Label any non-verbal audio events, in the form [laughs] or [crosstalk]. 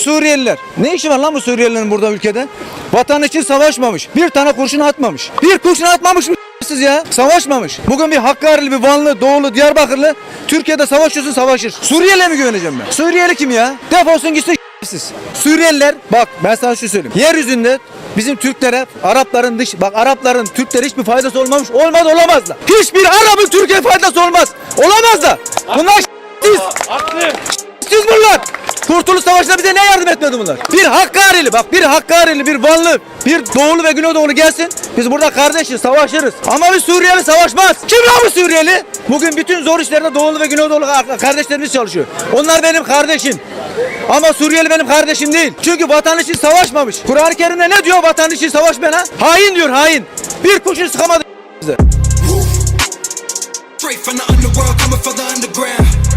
Suriyeliler. Ne işi var lan bu Suriyelilerin burada ülkede? Vatan için savaşmamış. Bir tane kurşun atmamış. Bir kurşun atmamış mı siz ya? Savaşmamış. Bugün bir Hakkari'li, bir Vanlı, Doğulu, Diyarbakırlı Türkiye'de savaşıyorsun savaşır. Suriyeli'ye mi güveneceğim ben? Suriyeli kim ya? Defolsun gitsin [laughs] siz. Suriyeliler bak ben sana şu söyleyeyim. Yeryüzünde bizim Türklere, Arapların dış, bak Arapların Türklere hiçbir faydası olmamış. Olmaz olamaz da. Hiçbir Arap'ın Türkiye faydası olmaz. Olamaz da. Bunlar [laughs] siz. Siz bunlar. Kurtuluş Savaşı'nda bize ne yardım etmedi bunlar? Bir Hakkari'li bak bir Hakkari'li bir Vanlı bir Doğulu ve Güneydoğulu gelsin. Biz burada kardeşiz savaşırız. Ama bir Suriyeli savaşmaz. Kim lan bu Suriyeli? Bugün bütün zor işlerde Doğulu ve Güneydoğulu kardeşlerimiz çalışıyor. Onlar benim kardeşim. Ama Suriyeli benim kardeşim değil. Çünkü vatan için savaşmamış. Kur'an-ı Kerim'de ne diyor vatan için savaşmayana? Hain diyor hain. Bir kurşun sıkamadı bize. Straight from the underworld, coming for the underground.